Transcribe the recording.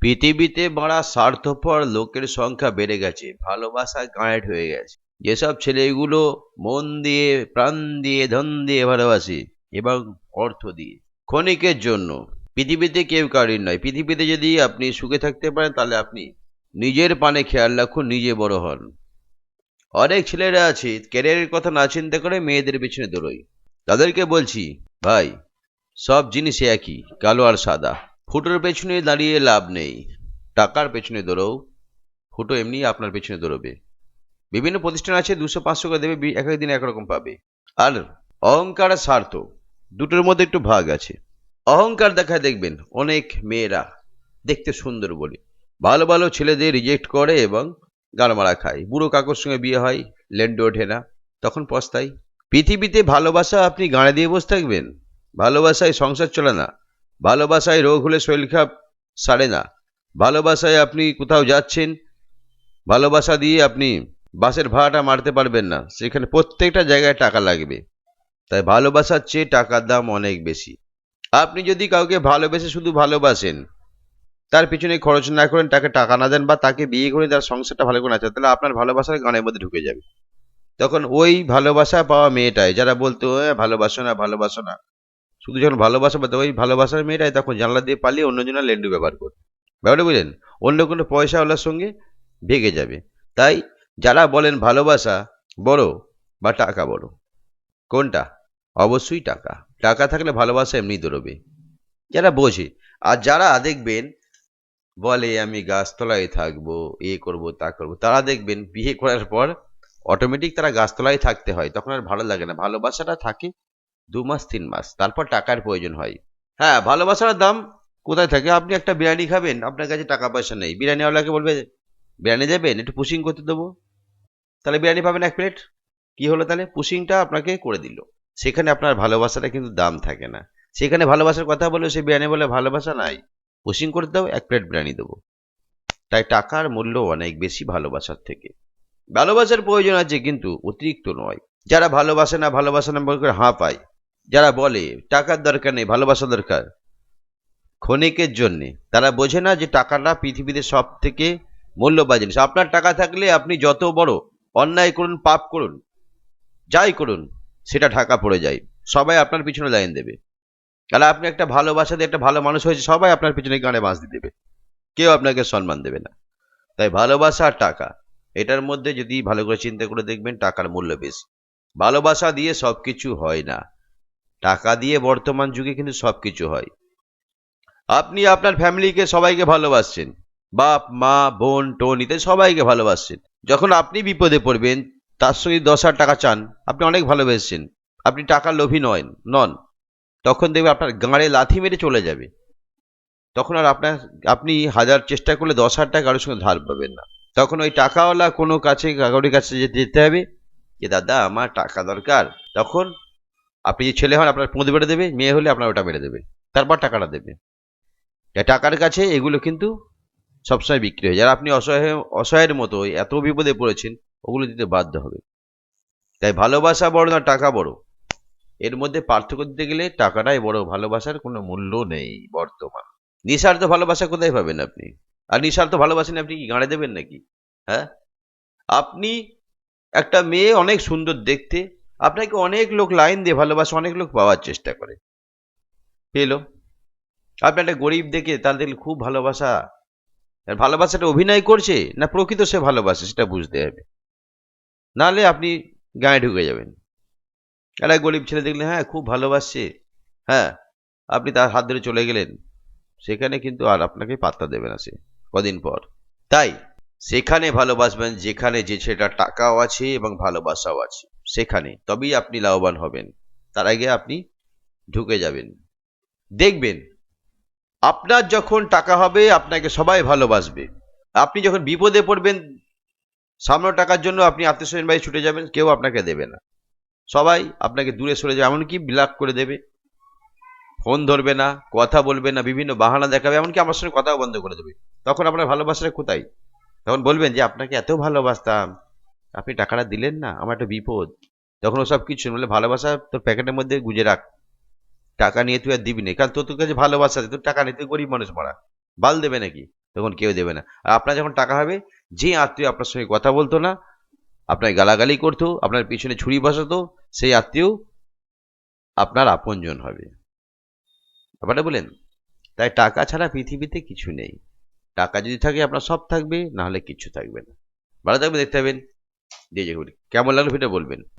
পৃথিবীতে বাড়া স্বার্থপর লোকের সংখ্যা বেড়ে গেছে ভালোবাসায় গাঁয়েড হয়ে গেছে। যেসব ছেলেগুলো মন দিয়ে, প্রাণ দিয়ে, ধন দিয়ে ভালোবাসে এবং অর্থ দিয়ে, ক্ষণিকের জন্য। পৃথিবীতে কেউ কারির নয়। পৃথিবীতে যদি আপনি সুখে থাকতে পারেন, তাহলে আপনি নিজের পানে খেয়াল রাখুন, নিজে বড় হন। অনেক ছেলেরা আছে, ক্যারিয়ারের কথা না চিন্তা করে মেয়েদের পেছনে দৌড়ই তাদেরকে বলছি, ভাই, সব জিনিস একই, কালো আর সাদা। ফুটোর পেছনে দাঁড়িয়ে লাভ নেই। টাকার পেছনে দৌড়ও। ফুটো এমনি আপনার পেছনে দৌড়বে। বিভিন্ন প্রতিষ্ঠান আছে, দুশো পাঁচশো করে দেবে এক এক দিন একরকম পাবে। আর অহংকার আর স্বার্থ, দুটোর মধ্যে একটু ভাগ আছে। অহংকার দেখায় দেখবেন, অনেক মেয়েরা দেখতে সুন্দর বলে। ভালো ভালো ছেলেদের রিজেক্ট করে এবং গাড়মারা খায়। বুড়ো কাকুর সঙ্গে বিয়ে হয়, লেন্ডে ওঠে না, তখন পস্তাই পৃথিবীতে ভালোবাসা আপনি গাঁড়ে দিয়ে বসে থাকবেন? ভালোবাসায় সংসার চলে না। ভালোবাসায় রোগ হলে শরীর খারাপ সারে না। ভালোবাসায় আপনি কোথাও যাচ্ছেন ভালোবাসা দিয়ে আপনি বাসের ভাড়াটা মারতে পারবেন না। সেখানে প্রত্যেকটা জায়গায় টাকা লাগবে। তাই ভালোবাসার চেয়ে টাকার দাম অনেক বেশি। আপনি যদি কাউকে ভালোবেসে শুধু ভালোবাসেন তার পিছনে খরচ না করেন তাকে টাকা না দেন বা তাকে বিয়ে করে তার সংসারটা ভালো করে না চান, তাহলে আপনার ভালোবাসার গানের মধ্যে ঢুকে যাবে। তখন ওই ভালোবাসা পাওয়া মেয়েটাই যারা বলতো "এ, ভালোবাসো না ভালোবাসো না। শুধু যখন ভালোবাসা পাতো ওই ভালোবাসার মেয়েটাই তখন জানলা দিয়ে পালিয়ে অন্যজনের লেন্ডু ব্যবহার করবে ব্যাপারটা বুঝলেন? অন্য কোনো পয়সাওয়ালার সঙ্গে ভেগে যাবে। তাই যারা বলেন ভালোবাসা বড় বা টাকা বড়, কোনটা? অবশ্যই টাকা। টাকা থাকলে ভালোবাসা এমনি দৌড়বে। যারা বোঝে, আর যারা দেখবেন বলে, আমি গাছতলায় থাকব, এ করব, তা করব, তারা দেখবেন বিয়ে করার পর অটোমেটিক তারা গাছতলায় থাকতে হয়। তখন আর ভালো লাগে না। ভালোবাসাটা থাকে দু মাস, তিন মাস, তারপর টাকার প্রয়োজন হয়। হ্যাঁ ভালোবাসার দাম কোথায় থাকে? আপনি একটা বিরিয়ানি খাবেন, আপনার কাছে টাকা পয়সা নেই। বিরিয়ানিওয়ালাকে বলবে, বিরিয়ানি দেবেন? একটু পুশিং করতে দেবো। তাহলে বিরিয়ানি পাবেন এক প্লেট কি হলো তাহলে? পুশিংটা আপনাকে করে দিল। সেখানে আপনার ভালোবাসাটা কিন্তু দাম থাকে না। সেখানে ভালোবাসার কথা বলে, সে বিরিয়ানি বলে, ভালোবাসা নাই। পুশিং করে দাও, এক প্লেট বিরিয়ানি দেবো। তাই টাকার মূল্য অনেক বেশি ভালোবাসার থেকে। ভালোবাসার প্রয়োজন আছে কিন্তু অতিরিক্ত নয়। যারা ভালোবাসে না ভালোবাসে না বলে করে হাঁ পায়। যারা বলে টাকার দরকার নেই, ভালোবাসা দরকার, ক্ষণিকের জন্যে, তারা বোঝে না যে টাকাটা পৃথিবীতে সব থেকে মূল্যবান জিনিস। আপনার টাকা থাকলে আপনি যত বড় অন্যায় করুন, পাপ করুন, যাই করুন, সেটা ঢাকা পড়ে যায়। সবাই আপনার পিছনে লাইন দেবে। তাহলে আপনি একটা ভালোবাসা দিয়ে একটা ভালো মানুষ হয়েছে, সবাই আপনার পিছনে গানে বাঁশ দিয়ে দেবে। কেউ আপনাকে সম্মান দেবে না। তাই ভালোবাসা আর টাকা, এটার মধ্যে যদি ভালো করে চিন্তা করে দেখবেন, টাকার মূল্য বেশি। ভালোবাসা দিয়ে সবকিছু হয় না। টাকা দিয়ে বর্তমান যুগে কিন্তু সব কিছু হয়। আপনি আপনার ফ্যামিলিকে সবাইকে ভালোবাসছেন। বাপ, মা, বোন, টোন ইত্যাদি সবাইকে ভালোবাসছেন। যখন আপনি বিপদে পড়বেন, তার সঙ্গে দশ হাজার টাকা চান, আপনি অনেক ভালোবেসেছেন। আপনি টাকার লোভী নয়, নন। তখন দেখবে আপনার গাঁড়ে লাথি মেরে চলে যাবে। তখন আর আপনার, আপনি হাজার চেষ্টা করলে দশ হাজার টাকা কারোর সঙ্গে ধার পাবেন না। তখন ওই টাকাওয়ালা কোনো কাছে কারোর কাছে যেতে যেতে হবে, যে, দাদা, আমার টাকা দরকার। তখন আপনি যে ছেলে হন, আপনার পুঁতে বেড়ে দেবে, মেয়ে হলে আপনার ওটা বেড়ে দেবে। তারপর টাকাটা দেবে। টাকার কাছে, এগুলো কিন্তু সবসময় বিক্রি হয়ে। যায় আর আপনি অসহায়, অসহায়ের মতো, এত বিপদে পড়েছেন, ওগুলো দিতে বাধ্য হবে। তাই ভালোবাসা বড় না টাকা বড়? এর মধ্যে পার্থক্য দিতে গেলে টাকাটাই বড়। ভালোবাসার কোনো মূল্য নেই বর্তমান। নিঃস্বার্থ ভালোবাসা কোথায় পাবেন আপনি? আর নিঃস্বার্থ ভালোবাসেন আপনি কি গাঁড়ে দেবেন নাকি? হ্যাঁ? আপনি একটা মেয়ে অনেক সুন্দর দেখতে আপনাকে অনেক লোক লাইন দিয়ে ভালোবাসে, অনেক লোক পাওয়ার চেষ্টা করে। পেল। আপনি একটা গরিব দেখে দেখলে খুব ভালোবাসা। ভালোবাসাটা অভিনয় করছে না প্রকৃত সে ভালোবাসে, সেটা বুঝতে হবে। নাহলে আপনি গায়ে ঢুকে যাবেন। একটা গরিব ছেলে দেখলে হ্যাঁ খুব ভালোবাসছে। হ্যাঁ আপনি তার হাত ধরে চলে গেলেন। সেখানে কিন্তু আর আপনাকে পাত্তা দেবে না সে কদিন পর। তাই, সেখানে ভালোবাসবেন, যেখানে যে ছেলেটার টাকাও আছে এবং ভালোবাসাও আছে। সেখানে, তবেই আপনি লাভবান হবেন। তার আগে আপনি ঢুকে যাবেন। দেখবেন, আপনার যখন টাকা হবে, আপনাকে সবাই ভালোবাসবে। আপনি যখন বিপদে পড়বেন সামনে টাকার জন্য আপনি আত্মীয় স্বজন বাড়ি ছুটে যাবেন, কেউ আপনাকে দেবে না। সবাই আপনাকে দূরে সরে যাবে, এমনকি ব্লক করে দেবে। ফোন ধরবে না, কথা বলবে না, বিভিন্ন বাহানা দেখাবে, এমনকি আমার সঙ্গে কথাও বন্ধ করে দেবে। তখন আপনার ভালোবাসাটা কোথায়? তখন বলবেন যে, আপনাকে এত ভালোবাসতাম আপনি টাকাটা দিলেন না, আমার একটা বিপদ। তখন ও সব কিছু বলে, ভালোবাসা তোর প্যাকেটের মধ্যে গুজে রাখ। টাকা নিয়ে তুই আর দিবি না। কারণ তোর তোর কাছে ভালোবাসা তোর টাকা নেই, তুই গরিব মানুষ মারা। বাল দেবে নাকি? তখন কেউ দেবে না। আর আপনার যখন টাকা হবে, যে আত্মীয় আপনার সঙ্গে কথা বলতো না আপনার গালাগালি করতো, আপনার পিছনে ছুরি বসাতো, সেই আত্মীয় আপনার আপনজন হবে। ব্যাপারটা বলেন? তাই টাকা ছাড়া পৃথিবীতে কিছু নেই। টাকা যদি থাকে, আপনার সব থাকবে, না হলে কিচ্ছু থাকবে না। ভালো থাকবে দেখতে পাবেন দিয়ে যে কেমন লাগল সেটা বলবেন।